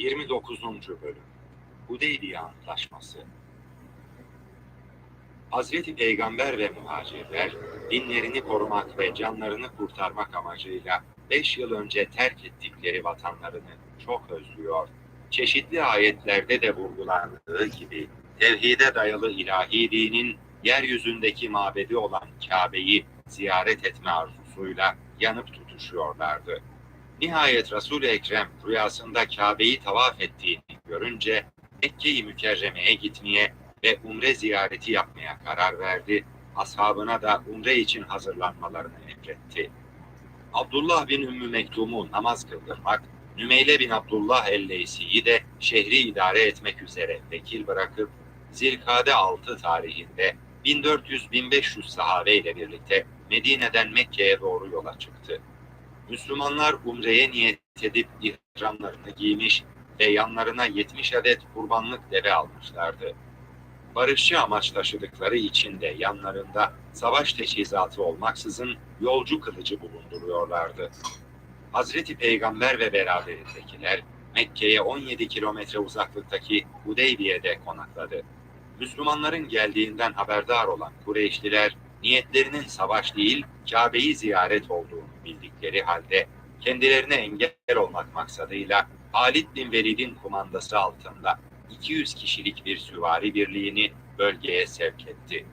29. Bölüm Hudeybiye Antlaşması Hazreti Peygamber ve muhacirler dinlerini korumak ve canlarını kurtarmak amacıyla 5 yıl önce terk ettikleri vatanlarını çok özlüyor. Çeşitli ayetlerde de vurgulandığı gibi tevhide dayalı ilahi dinin yeryüzündeki mabedi olan Kabe'yi ziyaret etme arzusuyla yanıp tutuşuyorlardı. Nihayet Resul-i Ekrem rüyasında Kabe'yi tavaf ettiğini görünce Mekke-i Mükerreme'ye gitmeye ve umre ziyareti yapmaya karar verdi. Ashabına da umre için hazırlanmalarını emretti. Abdullah bin Ümmü Mektum'u namaz kıldırmak, Nümeyle bin Abdullah el-Leysi'yi de şehri idare etmek üzere vekil bırakıp Zilkade 6 tarihinde 1400-1500 sahabe ile birlikte Medine'den Mekke'ye doğru yola çıktı. Müslümanlar umreye niyet edip ihramlarını giymiş ve yanlarına 70 adet kurbanlık deve almışlardı. Barışçı amaç taşıdıkları için de yanlarında savaş teçhizatı olmaksızın yolcu kılıcı bulunduruyorlardı. Hazreti Peygamber ve beraberindekiler Mekke'ye 17 kilometre uzaklıktaki Hudeybiye'de konakladı. Müslümanların geldiğinden haberdar olan Kureyşliler niyetlerinin savaş değil Kabe'yi ziyaret olduğunu bildikleri halde kendilerine engel olmak maksadıyla Halid bin Velid'in kumandası altında 200 kişilik bir süvari birliğini bölgeye sevk etti.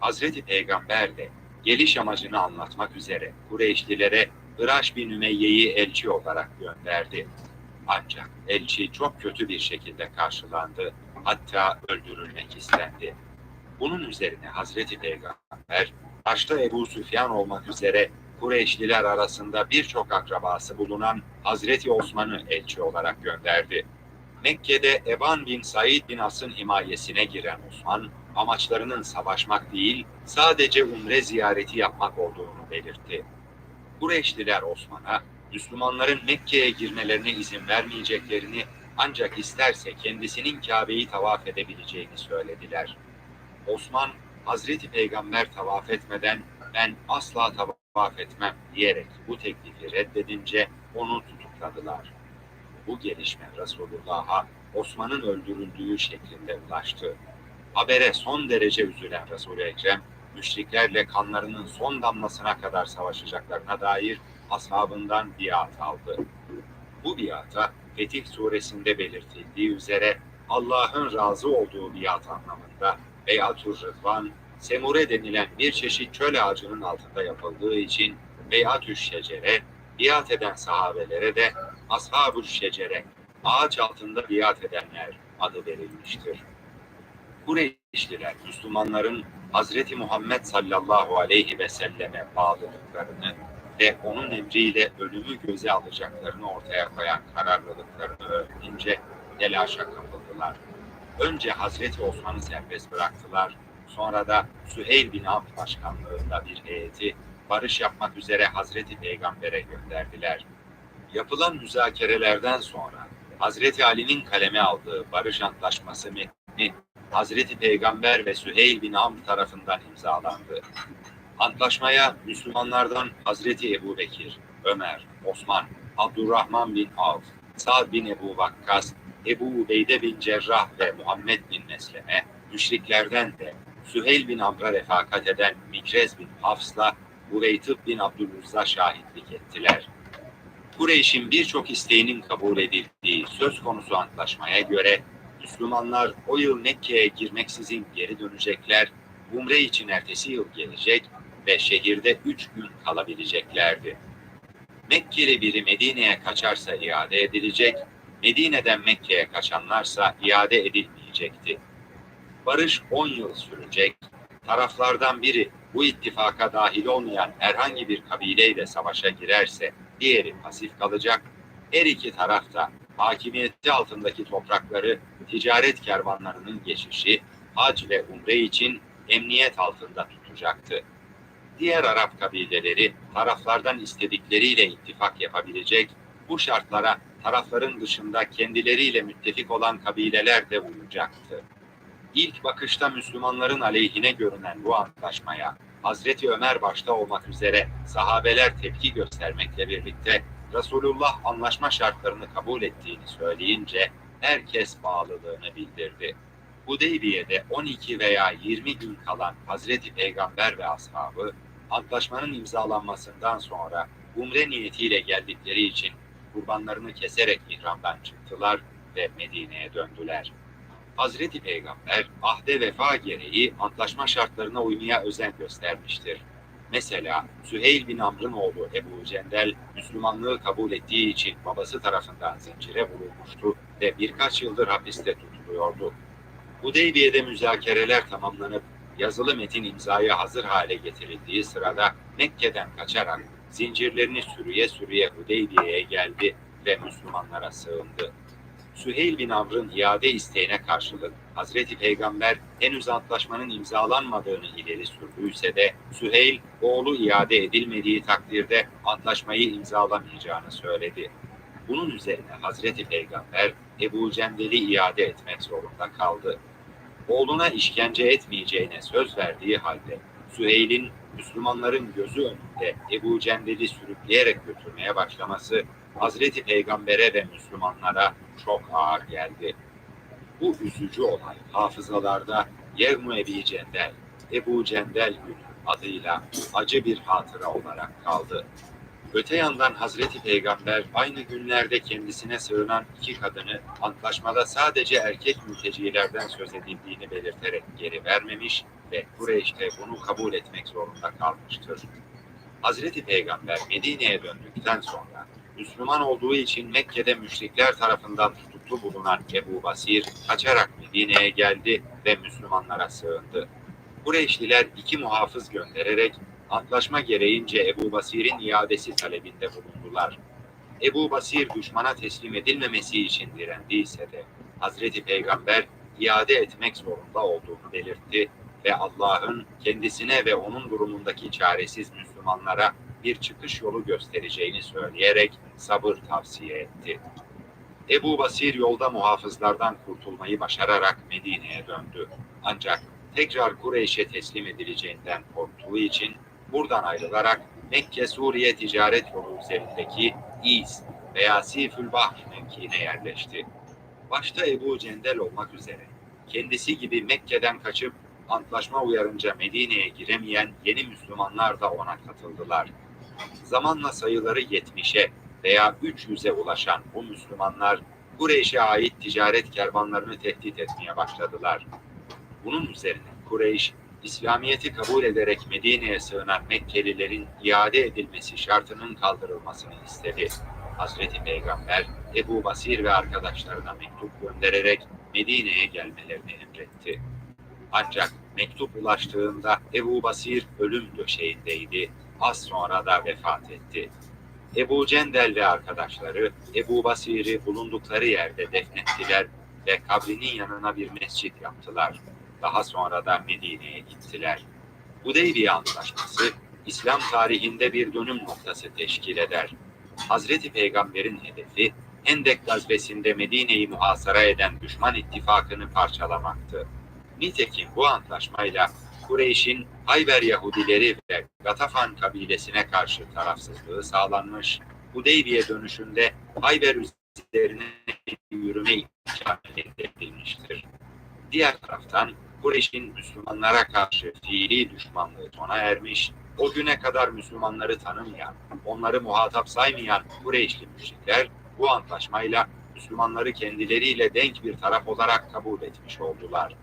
Hazreti Peygamber de geliş amacını anlatmak üzere Kureyşlilere Hıraş bin Ümeyye'yi elçi olarak gönderdi. Ancak elçi çok kötü bir şekilde karşılandı, hatta öldürülmek istendi. Bunun üzerine Hazreti Peygamber, başta Ebu Süfyan olmak üzere Kureyşliler arasında birçok akrabası bulunan Hazreti Osman'ı elçi olarak gönderdi. Mekke'de Eban bin Said bin As'ın himayesine giren Osman, amaçlarının savaşmak değil, sadece umre ziyareti yapmak olduğunu belirtti. Kureyşliler Osman'a, Müslümanların Mekke'ye girmelerine izin vermeyeceklerini ancak isterse kendisinin Kabe'yi tavaf edebileceğini söylediler. Osman, Hazreti Peygamber tavaf etmeden ben asla tavaf etmem diyerek bu teklifi reddedince onu tutukladılar. Bu gelişme Resulullah'a Osman'ın öldürüldüğü şeklinde ulaştı. Habere son derece üzülen Resul-i Ekrem, müşriklerle kanlarının son damlasına kadar savaşacaklarına dair ashabından biat aldı. Bu biata Fetih suresinde belirtildiği üzere Allah'ın razı olduğu biat anlamında Beyatur Rıdvan, Semure denilen bir çeşit çöl ağacının altında yapıldığı için Beyatü Şecere, biat eden sahabelere de Ashab-ı Şecere, ağaç altında biat edenler adı verilmiştir. Kureyşliler Müslümanların Hazreti Muhammed sallallahu aleyhi ve selleme bağlılıklarını ve onun emriyle ölümü göze alacaklarını ortaya koyan kararlılıklarını öğrenince telaşa kapıldılar. Önce Hazreti Osman'ı serbest bıraktılar. Sonra da Süheyl bin Amr başkanlığında bir heyeti barış yapmak üzere Hazreti Peygamber'e gönderdiler. Yapılan müzakerelerden sonra Hazreti Ali'nin kaleme aldığı barış antlaşması metni Hazreti Peygamber ve Süheyl bin Amr tarafından imzalandı. Antlaşmaya Müslümanlardan Hazreti Ebu Bekir, Ömer, Osman, Abdurrahman bin Avf, Sa'd bin Ebu Vakkas, Ebu Ubeyde bin Cerrah ve Muhammed bin Mesleme, müşriklerden de Süheyl bin Amr'a refakat eden Mikrez bin Hafs'la Bureytıp bin Abdülüzz'a şahitlik ettiler. Kureyş'in birçok isteğinin kabul edildiği söz konusu antlaşmaya göre Müslümanlar o yıl Mekke'ye girmeksizin geri dönecekler, Umre için ertesi yıl gelecek ve şehirde üç gün kalabileceklerdi. Mekkeli biri Medine'ye kaçarsa iade edilecek, Medine'den Mekke'ye kaçanlarsa iade edilmeyecekti. Barış 10 yıl sürecek, taraflardan biri bu ittifaka dahil olmayan herhangi bir kabileyle savaşa girerse diğeri pasif kalacak, her iki taraf da hakimiyeti altındaki toprakları ticaret kervanlarının geçişi, hac ve umre için emniyet altında tutacaktı. Diğer Arap kabileleri taraflardan istedikleriyle ittifak yapabilecek, bu şartlara tarafların dışında kendileriyle müttefik olan kabileler de uyacaktı. İlk bakışta Müslümanların aleyhine görünen bu antlaşmaya Hazreti Ömer başta olmak üzere sahabeler tepki göstermekle birlikte Resulullah anlaşma şartlarını kabul ettiğini söyleyince herkes bağlılığını bildirdi. Hudeybiye'de 12 veya 20 gün kalan Hazreti Peygamber ve ashabı antlaşmanın imzalanmasından sonra umre niyetiyle geldikleri için kurbanlarını keserek ihramdan çıktılar ve Medine'ye döndüler. Hazreti Peygamber ahde vefa gereği antlaşma şartlarına uymaya özen göstermiştir. Mesela Süheyl bin Amr'ın oğlu Ebu Cendel Müslümanlığı kabul ettiği için babası tarafından zincire vurulmuştu ve birkaç yıldır hapiste tutuluyordu. Hudeybiye'de müzakereler tamamlanıp yazılı metin imzaya hazır hale getirildiği sırada Mekke'den kaçarak zincirlerini sürüye sürüye Hudeybiye'ye geldi ve Müslümanlara sığındı. Süheyl bin Amr'ın iade isteğine karşılık Hazreti Peygamber henüz antlaşmanın imzalanmadığını ileri sürdüyse de Süheyl oğlu iade edilmediği takdirde antlaşmayı imzalamayacağını söyledi. Bunun üzerine Hazreti Peygamber Ebu Cendel'i iade etmek zorunda kaldı. Oğluna işkence etmeyeceğine söz verdiği halde Süheyl'in Müslümanların gözü önünde Ebu Cendel'i sürükleyerek götürmeye başlaması Hazreti Peygamber'e ve Müslümanlara çok ağır geldi. Bu üzücü olay hafızalarda Yevmu Ebi Cendel, Ebu Cendel günü adıyla acı bir hatıra olarak kaldı. Öte yandan Hazreti Peygamber aynı günlerde kendisine sığınan iki kadını antlaşmada sadece erkek mültecilerden söz edildiğini belirterek geri vermemiş ve Kureyş'te bunu kabul etmek zorunda kalmıştır. Hazreti Peygamber Medine'ye döndükten sonra Müslüman olduğu için Mekke'de müşrikler tarafından tutuklu bulunan Ebu Basir kaçarak Medine'ye geldi ve Müslümanlara sığındı. Kureyşliler iki muhafız göndererek antlaşma gereğince Ebu Basir'in iadesi talebinde bulundular. Ebu Basir düşmana teslim edilmemesi için direndiyse de Hazreti Peygamber iade etmek zorunda olduğunu belirtti ve Allah'ın kendisine ve onun durumundaki çaresiz Müslümanlara bir çıkış yolu göstereceğini söyleyerek sabır tavsiye etti. Ebu Basir yolda muhafızlardan kurtulmayı başararak Medine'ye döndü. Ancak tekrar Kureyş'e teslim edileceğinden korktuğu için buradan ayrılarak Mekke Suriye ticaret yolu üzerindeki İz veya Sifül Bahr mevkiine yerleşti. Başta Ebu Cendel olmak üzere kendisi gibi Mekke'den kaçıp antlaşma uyarınca Medine'ye giremeyen yeni Müslümanlar da ona katıldılar. Zamanla sayıları 70'e veya 300'e ulaşan bu Müslümanlar Kureyş'e ait ticaret kervanlarını tehdit etmeye başladılar. Bunun üzerine Kureyş, İslamiyet'i kabul ederek Medine'ye sığınan Mekkelilerin iade edilmesi şartının kaldırılmasını istedi. Hazreti Peygamber Ebu Basir ve arkadaşlarına mektup göndererek Medine'ye gelmelerini emretti. Ancak mektup ulaştığında Ebu Basir ölüm döşeğindeydi. Az sonra da vefat etti. Ebu Cendel ve arkadaşları Ebu Basir'i bulundukları yerde defnettiler ve kabrinin yanına bir mescit yaptılar. Daha sonra da Medine'ye gittiler. Hudeybiye Antlaşması, İslam tarihinde bir dönüm noktası teşkil eder. Hazreti Peygamber'in hedefi, Hendek gazvesinde Medine'yi muhasara eden düşman ittifakını parçalamaktı. Nitekim bu antlaşmayla Kureyş'in Hayber Yahudileri ve Gatafan kabilesine karşı tarafsızlığı sağlanmış, Hudeybiye dönüşünde Hayber üzerine yürüme elde edilmiştir. Diğer taraftan Kureyş'in Müslümanlara karşı fiili düşmanlığı sona ermiş, o güne kadar Müslümanları tanımayan, onları muhatap saymayan Kureyşli müşrikler bu antlaşmayla Müslümanları kendileriyle denk bir taraf olarak kabul etmiş oldular.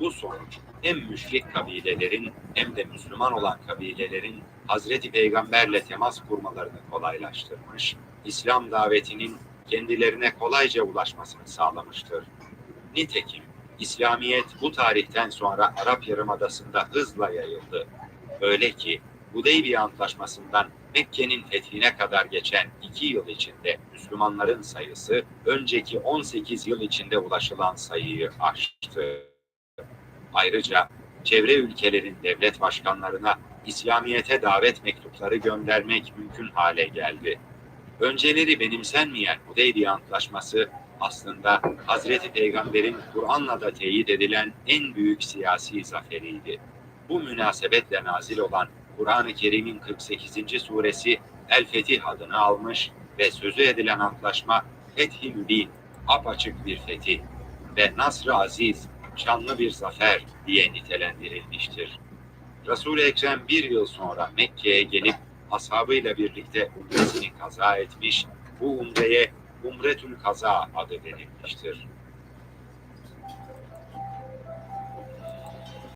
Bu sonuç hem müşrik kabilelerin hem de Müslüman olan kabilelerin Hazreti Peygamberle temas kurmalarını kolaylaştırmış, İslam davetinin kendilerine kolayca ulaşmasını sağlamıştır. Nitekim İslamiyet bu tarihten sonra Arap Yarımadası'nda hızla yayıldı. Öyle ki Hudeybiye Antlaşması'ndan Mekke'nin fethine kadar geçen iki yıl içinde Müslümanların sayısı önceki 18 yıl içinde ulaşılan sayıyı aştı. Ayrıca çevre ülkelerin devlet başkanlarına İslamiyet'e davet mektupları göndermek mümkün hale geldi. Önceleri benimsenmeyen Hudeybiye Antlaşması aslında Hazreti Peygamber'in Kur'an'la da teyit edilen en büyük siyasi zaferiydi. Bu münasebetle nazil olan Kur'an-ı Kerim'in 48. suresi El Fetih adını almış, ve sözü edilen antlaşma Fethi Mübin, apaçık bir fetih ve Nasr-ı Aziz, şanlı bir zafer diye nitelendirilmiştir. Resul-i Ekrem bir yıl sonra Mekke'ye gelip ashabıyla birlikte umresini kaza etmiş, bu umreye Umretül Kaza adı verilmiştir.